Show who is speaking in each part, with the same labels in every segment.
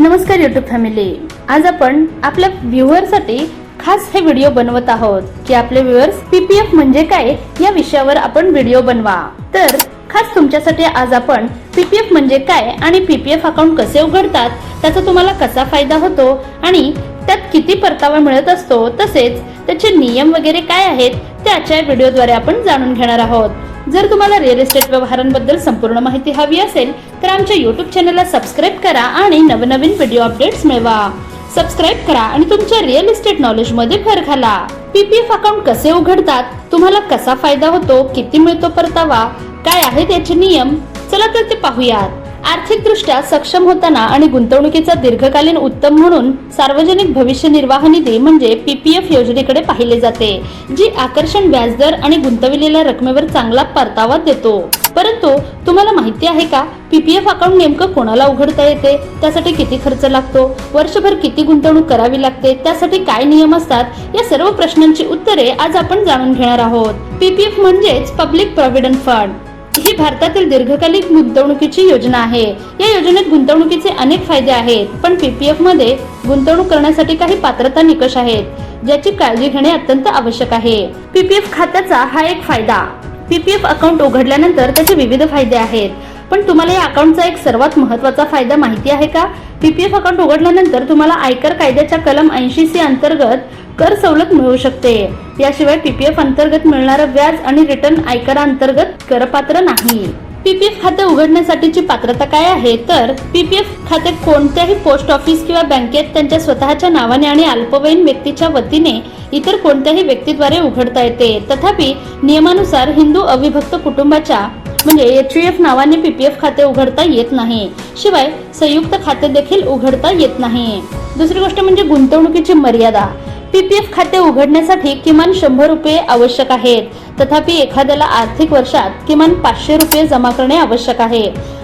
Speaker 1: नमस्कार YouTube family आज आपण आपल्या व्ह्युअरसाठी खास हे व्हिडिओ बनवत आहोत की आपले व्ह्युअर्स पीपीएफ म्हणजे काय या विषयावर आपण व्हिडिओ बनवा. तर खास तुमच्यासाठी आज आपण पीपीएफ म्हणजे काय आणि पीपीएफ अकाउंट कसे उघडतात त्याचा तुम्हाला कसा फायदा होतो आणि त्यात किती परतावा मिळत असतो तसेच त्याचे नियम वगैरे काय आहेत त्याच्या व्हिडिओद्वारे आपण जाणून घेणार आहोत. जर तुम्हाला रिअल इस्टेट व्यवहारांबद्दल संपूर्ण माहिती हवी असेल तर आमच्या युट्यूब चॅनलला सबस्क्राईब करा आणि नवनवीन व्हिडिओ अपडेट्स मिळवा. सबस्क्राईब करा आणि तुमच्या रिअल इस्टेट नॉलेजमध्ये भर घाला. पीपीएफ अकाउंट कसे उघडतात तुम्हाला कसा फायदा होतो किती मिळतो परतावा काय आहेत याचे नियम चला तर ते पाहूयात. आर्थिकदृष्ट्या सक्षम होताना आणि गुंतवणुकीचा दीर्घकालीन उत्तम म्हणून सार्वजनिक भविष्य निर्वाह निधी म्हणजे पीपीएफ योजनेकडे पाहिले जाते जी आकर्षण व्याजदर आणि गुंतविलेल्या रकमेवर चांगला परतावा देतो. परंतु तुम्हाला माहिती आहे का पीपीएफ अकाउंट नेमकं कोणाला उघडता येते? त्यासाठी किती खर्च लागतो? वर्षभर किती गुंतवणूक करावी लागते? त्यासाठी काय नियम असतात? या सर्व प्रश्नांची उत्तरे आज आपण जाणून घेणार आहोत. पीपीएफ म्हणजेच पब्लिक प्रॉव्हिडंट फंड. ही भारतातील दीर्घकालीन गुंतवणुकीची योजना आहे. या योजनेत गुंतवणुकीचे अनेक फायदे आहेत पण पीपीएफमध्ये गुंतवणूक करण्यासाठी काही पात्रता निकष आहेत ज्याची काळजी घेणे अत्यंत आवश्यक आहे. पीपीएफ खात्याचा हा एक फायदा. पीपीएफ अकाउंट उघडल्यानंतर त्याचे विविध फायदे आहेत. पण तुम्हाला या अकाउंटचा एक सर्वात महत्त्वाचा फायदा माहिती आहे का? पीपीएफ अकाउंट उघडल्यानंतर तुम्हाला आयकर कायद्याच्या कलम ऐंशी सी अंतर्गत कर सवलत मिळू शकते. याशिवाय पीपीएफ अंतर्गत मिळणारं व्याज आणि रिटर्न आयकराअंतर्गत करपात्र नाही. पीपीएफ खाते उघडण्यासाठीची पात्रता काय आहे? तर पीपीएफ खाते कोणत्याही पोस्ट ऑफिस किंवा बँकेत त्यांच्या स्वतःच्या नावाने आणि अल्पवयीन व्यक्तीच्या वतीने इतर कोणत्याही व्यक्तीद्वारे उघडता येते. तथापि नियमानुसार हिंदू अविभक्त कुटुंबाच्या म्हणजे एच एफ नावाने पीपीएफ खाते उघडता येत नाही. शिवाय संयुक्त खाते देखील उघडता येत नाही. दुसरी गोष्ट म्हणजे गुंतवणुकीची मर्यादा. पीपीएफ खाते उघडण्यासाठी किमान शंभर रुपये आवश्यक आहेत. तथापि एखाद्याला आर्थिक वर्षात किमान पाचशे रुपये जमा करणे आवश्यक आहे.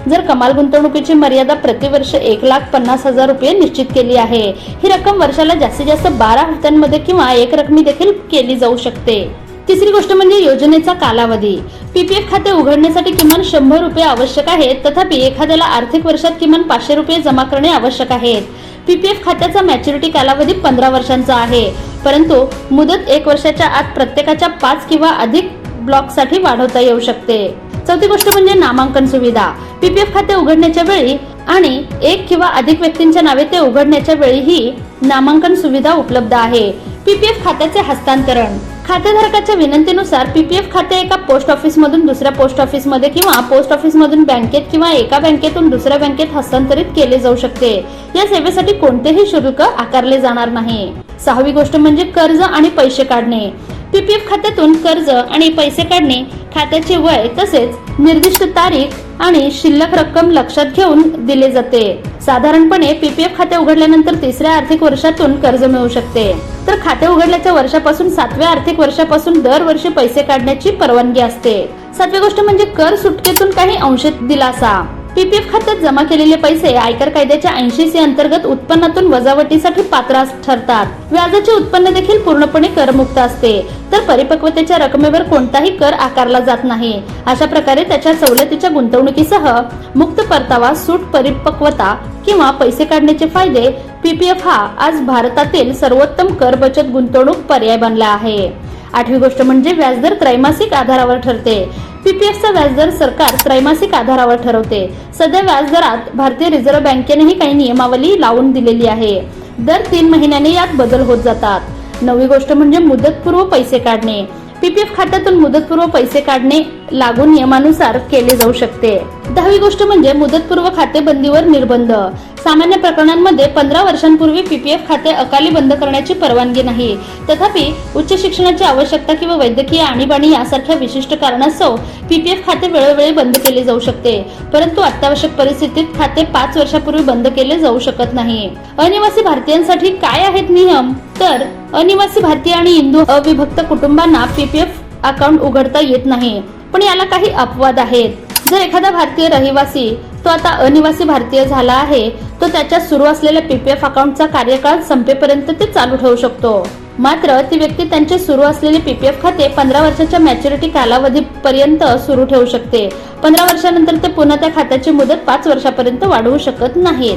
Speaker 1: जर कमाल गुंतवणुकीची मर्यादा प्रतिवर्ष एक लाख पन्नास हजार रुपये निश्चित केली आहे ही रक्कम वर्षाला जास्तीत जास्त बारा हप्त्यांमध्ये किंवा एक रकमी देखील केली जाऊ शकते. तिसरी गोष्ट म्हणजे योजनेचा कालावधी. पीपीएफ खाते उघडण्यासाठी किमान शंभर रुपये आवश्यक आहेत तथापि एखाद्याला आर्थिक वर्षात किमान पाचशे रुपये जमा करणे आवश्यक आहेत. पीपीएफ खात्याचा मॅच्युरिटी कालावधी पंधरा वर्षांचा आहे. परंतु मुदत एक वर्षाच्या आत प्रत्येकाच्या पाच किंवा अधिक ब्लॉकसाठी वाढवता येऊ शकते. चौथी गोष्ट म्हणजे नामांकन सुविधा. पीपीएफ खाते उघडण्याच्या वेळी आणि एक किंवा अधिक व्यक्तींच्या नावे ते उघडण्याच्या वेळीही नामांकन सुविधा उपलब्ध आहे. पीपीएफ खात्याचे हस्तांतरण. खातेधारकाच्या विनंतीनुसार पीपीएफ खाते एका पोस्ट ऑफिस मधून दुसऱ्या पोस्ट ऑफिसमध्ये किंवा पोस्ट ऑफिस मधून बँकेत किंवा एका बँकेतून दुसऱ्या बँकेत हस्तांतरित केले जाऊ शकते. या सेवेसाठी कोणतेही शुल्क आकारले जाणार नाही. सहावी गोष्ट म्हणजे कर्ज आणि पैसे काढणे. पीपीएफ खात्यातून कर्ज आणि पैसे काढणे खात्याचे वय तसेच निर्दिष्ट तारीख आणि शिल्लक रक्कम लक्षात घेऊन दिले जाते. साधारणपणे पीपीएफ खाते उघडल्यानंतर तिसऱ्या आर्थिक वर्षातून कर्ज मिळू शकते. तर खाते उघडल्याच्या वर्षापासून सातव्या आर्थिक वर्षापासून दरवर्षी पैसे काढण्याची परवानगी असते. सातवी गोष्ट म्हणजे कर सुटकेतून काही अंश दिलासा. पीपीएफ खात्यात जमा केलेले पैसे आयकर कायद्याच्या ऐंशी सी अंतर्गत उत्पन्नातून वजावटीसाठी पात्र ठरतात. व्याजाचे उत्पन्न देखील पूर्णपणे करमुक्त असते. तर परिपक्वतेच्या रकमेवर कोणताही कर आकारला जात नाही. अशा प्रकारे त्याच्या सवलतीच्या गुंतवणुकीसह मुक्त परतावा सूट परिपक्वता किंवा पैसे काढण्याचे फायदे पीपीएफ हा आज भारतातील सर्वोत्तम कर बचत गुंतवणूक पर्याय बनला आहे. आठवी गोष्ट म्हणजे व्याजदर त्रैमासिक आधारावर ठरते. पीपीएफचा व्याजदर सरकार त्रैमासिक आधारावर ठरवते. सध्या व्याजदरात भारतीय रिझर्व्ह बँकेनेही काही नियमावली लावून दिलेली आहे. दर तीन महिन्याने यात बदल होत जातात. नवी गोष्ट म्हणजे मुदतपूर्व पैसे काढणे. पीपीएफ खात्यातून मुदतपूर्व पैसे काढणे लागू नियमानुसार केले जाऊ शकते. दहावी गोष्ट म्हणजे मुदतपूर्व खाते बंदीवर निर्बंध. सामान्य प्रकरणांमध्ये पंधरा वर्षांपूर्वी पीपीएफ खाते अकाली बंद करण्याची परवानगी नाही. तथापि उच्च शिक्षणाची आवश्यकता किंवा वैद्यकीय आणीबाणी यासारख्या विशिष्ट कारणास्तव पीपीएफ खाते वेळोवेळी बंद केले जाऊ शकते. परंतु अत्यावश्यक परिस्थितीत खाते पाच वर्षापूर्वी बंद केले जाऊ शकत नाही. अनिवासी भारतीयांसाठी काय आहेत नियम? तर अनिवासी भारतीय आणि हिंदू अविभक्त कुटुंबांना पीपीएफ अकाउंट उघडता येत नाही. पण याला काही अपवाद आहेत. जर एखादा भारतीय रहिवासी तो आता अनिवासी भारतीय झाला आहे तो त्याच्या सुरू असलेल्या पीपीएफ अकाउंटचा कार्यकाळ संपेपर्यंत ते चालू ठेवू शकतो. मात्र ती व्यक्ती त्यांचे सुरू असलेले पीपीएफ खाते पंधरा वर्षाच्या मॅच्युरिटी कालावधीपर्यंत सुरू ठेवू शकते. पंधरा वर्षानंतर ते पुन्हा त्या खात्याची मुदत पाच वर्षापर्यंत वाढवू शकत नाहीत.